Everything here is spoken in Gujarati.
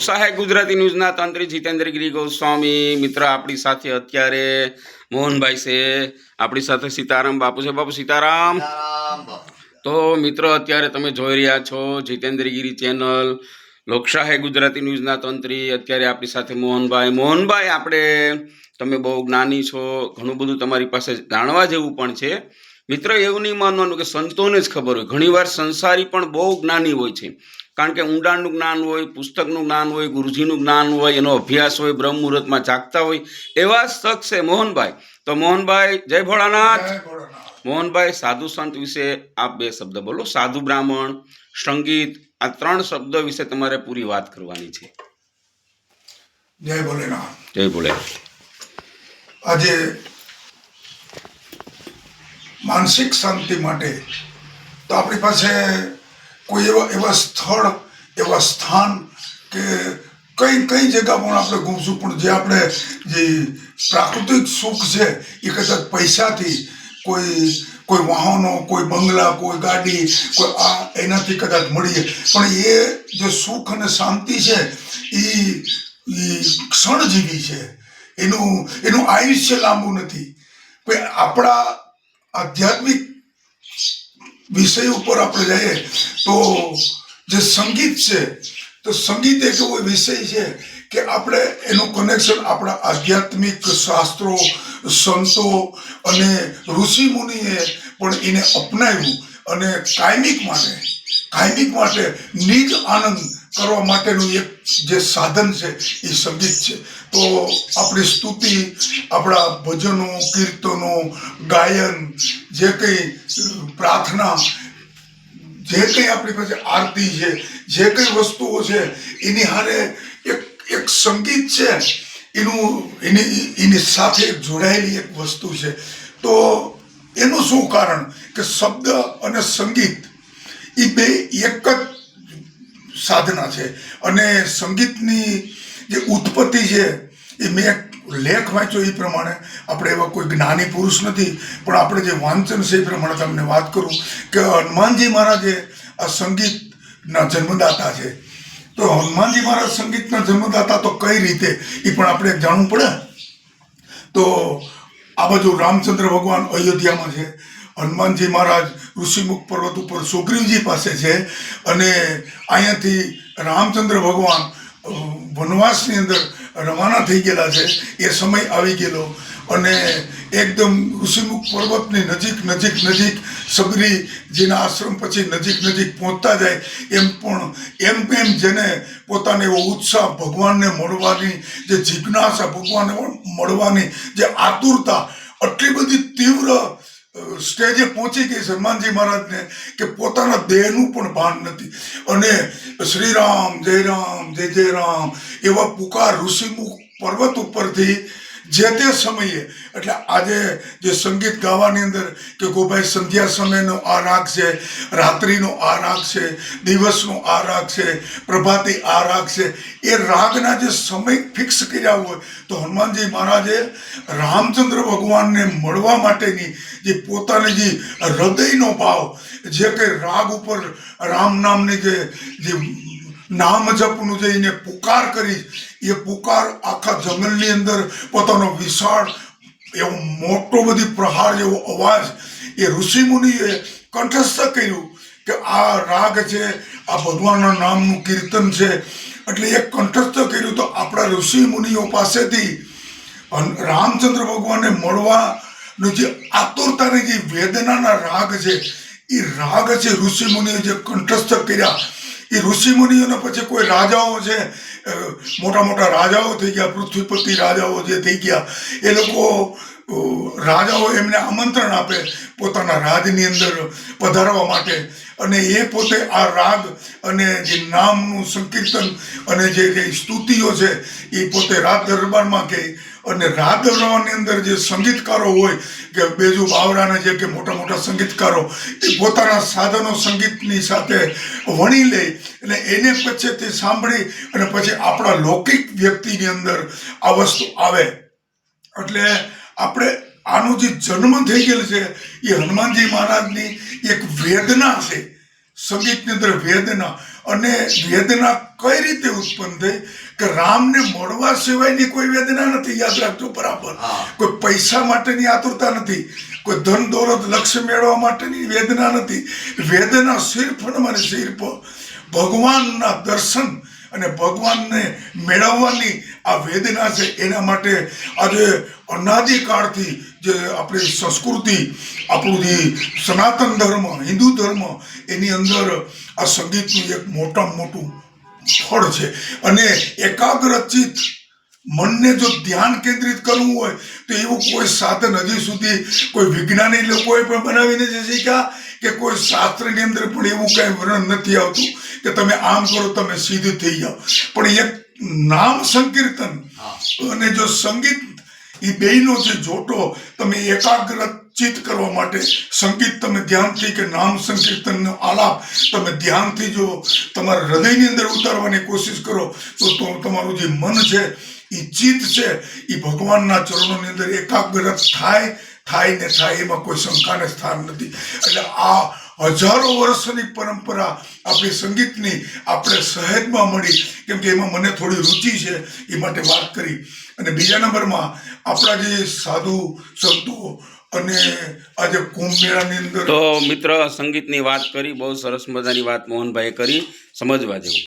સહાય ગુજરાતી ન્યૂઝના તંત્રી જીતેન્દ્રગીરી ગોસ્વામી મિત્ર આપણી સાથે અત્યારે મોહનભાઈ છે આપણી સાથે સીતારામ બાપુ છે. બાપુ સીતારામ. તો મિત્રો અત્યારે તમે જોઈ રહ્યા છો જીતેન્દ્રગીરી ચેનલ લોકશાહી ગુજરાતી ન્યૂઝના તંત્રી અત્યારે આપણી સાથે મોહનભાઈ. મોહનભાઈ આપણે તમે બહુ જ્ઞાની છો ઘણું બધું તમારી પાસે જાણવા જેવું પણ છે. મિત્ર એવું નહીં માનવાનું કે સંતોને જ ખબર હોય. ઘણીવાર સંસારી પણ બહુ જ્ઞાની હોય છે. કારણ કે ઊંડાણનું જ્ઞાન હોય પુસ્તકનું જ્ઞાન હોય ગુરુજીનું જ્ઞાન હોય એનો અભ્યાસ હોય બ્રહ્મ મુહૂર્તમાં જાગતા હોય એવા શખ્સ છે મોહનભાઈ. તો મોહનભાઈ જય ભોળાનાથ. મોહનભાઈ સાધુ સંત વિશે આપ બે શબ્દ બોલો. સાધુ બ્રાહ્મણ સંગીત આ ત્રણ શબ્દ વિશે તમારે પૂરી વાત કરવાની છે. જય ભોલેનાથ. જય ભોલે આજે માનસિક શાંતિ માટે તો આપણી પાસે કોઈ એવા એવા સ્થળ, એવા સ્થાન કે કઈ કઈ જગ્યા પણ આપણે ગુમશું પણ જે આપણે જે પ્રાકૃતિક સુખ છે, એ કદાચ પૈસાથી કોઈ કોઈ વાહનો, કોઈ બંગલા, કોઈ ગાડી, કોઈ આ એનાથી કદાચ મળીએ. પણ એ જે સુખ અને શાંતિ છે એ ક્ષણજીવી છે. એનું એનું આયુષ્ય લાંબુ નથી. પણ આપણા આધ્યાત્મિક વિષય ઉપર આપણે જઈએ, તો જે સંગીત છે, તો સંગીત એક એવો વિષય છે કે આપણે એનું કનેક્શન આપણા આધ્યાત્મિક શાસ્ત્રો, સંતો અને ઋષિ મુનિએ પણ એને અપનાવ્યું અને કાયમિક માટે કાયમિક માટે નિજ આનંદ કરવા માટેનું એક જે સાધન છે, એ સંગીત છે. તો આપણી સ્તુતિ, આપણા ભજનો, કીર્તનો, ગાયન, જે કંઈ, પ્રાર્થના, જે કંઈ આપણી પાસે આરતી છે, જે કંઈ વસ્તુઓ છે, એની હારે એક એક સંગીત છે, એનું, એની એની સાથે જોડાયેલી એક વસ્તુ છે. તો એનું શું કારણ? કે શબ્દ અને સંગીત એ બે એક જ સાધના છે. અને સંગીતની જે ઉત્પત્તિ છે, એ મેં લેખ વાંચ્યો એ પ્રમાણે. આપણે એવા કોઈ જ્ઞાની પુરુષ નથી, પણ આપણે જે વાંચન છે એ પ્રમાણે તમને વાત કરું કે હનુમાનજી મહારાજે આ સંગીતના જન્મદાતા છે. તો હનુમાનજી મહારાજ સંગીતના જન્મદાતા તો કઈ રીતે? એ પણ આપણે જાણવું પડે. તો આ બાજુ રામચંદ્ર ભગવાન અયોધ્યામાં છે. હનુમાનજી મહારાજ ઋષિમુખ પર્વત ઉપર સુગ્રીવજી પાસે છે અને અહીંયાથી રામચંદ્ર ભગવાન વનવાસની અંદર રવાના થઈ ગયેલા છે. એ સમય આવી ગયેલો. અને એકદમ ઋષિમુખ પર્વતની નજીક નજીક નજીક સબરીજીના આશ્રમ પછી નજીક નજીક પહોંચતા જાય, એમ પણ, એમ એમ જેને પોતાને એવો ઉત્સાહ ભગવાનને મળવાની, જે જિજ્ઞાસા ભગવાનને મળવાની, જે આતુરતા આટલી બધી તીવ્ર સ્ટેજે પહોંચી ગઈ હનુમાનજી મહારાજને કે પોતાના દેહનું પણ ભાન નથી. અને શ્રીરામ જય રામ જય જય રામ એવા પુકાર ઋષિમુખ પર્વત ઉપરથી જે તે સમયે, એટલે આજે જે સંગીત ગાવાની અંદર કે ગોભાઈ સંધ્યા સમયનો આ રાગ છે, રાત્રિનો આ રાગ છે, દિવસનો આ રાગ છે, પ્રભાતી આ રાગ છે, એ રાગના જે સમય ફિક્સ કર્યા હોય, તો હનુમાનજી મહારાજે રામચંદ્ર ભગવાનને મળવા માટેની જે પોતાની જે હૃદયનો ભાવ, જે કંઈ રાગ ઉપર રામ નામની જે જે નામ જપનું જે એને પુકાર કરી એ પુકાર આખા જંગલની અંદર પોતાનો વિશાળ એવો મોટો બધી પ્રહાર જેવો અવાજ એ ઋષિમુનિએ કંઠસ્થ કર્યું કે આ રાગ છે, આ ભગવાનના નામનું કીર્તન છે. એટલે એ કંઠસ્થ કર્યું તો આપણા ઋષિ મુનિઓ પાસેથી રામચંદ્ર ભગવાનને મળવાનું જે આતુરતાની જે વેદનાના રાગ છે, એ રાગ છે ઋષિ મુનિએ જે કંઠસ્થ કર્યા. એ ઋષિ મુનિઓને પછી કોઈ રાજાઓ છે મોટા મોટા રાજાઓ થઈ ગયા, પૃથ્વીપતિ રાજાઓ જે થઈ ગયા, એ લોકો રાજાઓ એમને આમંત્રણ આપે પોતાના રાજની અંદર પધારવા માટે. અને એ પોતે આ રાગ અને જે નામનું સંકીર્તન અને જે જે સ્તુતિઓ છે, એ પોતે રાત દરબારમાં કહે અને રાત દરબારની અંદર જે સંગીતકારો હોય, કે બેજુ બાવરાના જે કે મોટા મોટા સંગીતકારો, એ પોતાના સાધનો સંગીતની સાથે વણી લે અને એને પછી તે સાંભળી અને પછી આપણા લૌકિક વ્યક્તિની અંદર આ વસ્તુ આવે. એટલે આપણે આનો જે જન્મ થઈ ગયેલ છે એ હનુમાનજી મહારાજની એક વેદના છે. સંગીતની અંદર વેદના. અને વેદના કઈ રીતે ઉત્પન્ન થઈ? કે રામને મળવા સિવાયની કોઈ વેદના નથી યાદ રાખજો બરાબર. કોઈ પૈસા માટેની આતુરતા નથી. કોઈ ધન દોલત લક્ષ્ય મેળવવા માટેની વેદના નથી. વેદના સિર્ફ અને સિર્ફ ભગવાનના દર્શન અને ભગવાનને મેળવવાની આ વેદના છે એના માટે આજે અનાદિકાળથી જે આપણી સંસ્કૃતિ, આપણું જે સનાતન ધર્મ, હિન્દુ ધર્મ, એની અંદર આ સંગીતનું એક મોટામાં મોટું ફળ છે. અને એકાગ્રચિત મનને જો ધ્યાન કેન્દ્રિત કરવું હોય, તો એવું કોઈ સાધન હજી સુધી કોઈ વિજ્ઞાની લોકોએ પણ બનાવીને જે શીખ્યા કે કોઈ શાસ્ત્રની અંદર પણ એવું કંઈ વર્ણન નથી આવતું. કે તમે આમ કરો તમે સીધું થઈ જાઓ. પણ એક નામ સંકીર્તન અને જો સંગીત એ બેયનો જે જોટો તમે એકાગ્ર ચિત્ત કરવા માટે સંગીત તમે ધ્યાનથી કે નામ સંકીર્તનનો આલાપ તમે ધ્યાનથી જો તમારા હૃદયની અંદર ઉતારવાની કોશિશ કરો તો તો તમારું જે મન છે એ ચિત્ત છે એ ભગવાનના ચરણોની અંદર એકાગ્ર થાય થાય ને થાય એમાં કોઈ શંકાને સ્થાન નથી. એટલે આ હજારો વર્ષની પરંપરા આપણી સંગીતની આપણે સહેજમાં મળી. કેમ કે એમાં મને થોડી રુચિ છે, એ માટે વાત કરી. અને બીજા નંબરમાં આપણા જે સાધુ, સંતો અને આજે કુંભ મેળાની અંદર તો મિત્ર, સંગીતની વાત કરી, બહુ સરસ મજાની વાત મોહનભાઈએ કરી. સમજવા જેવું.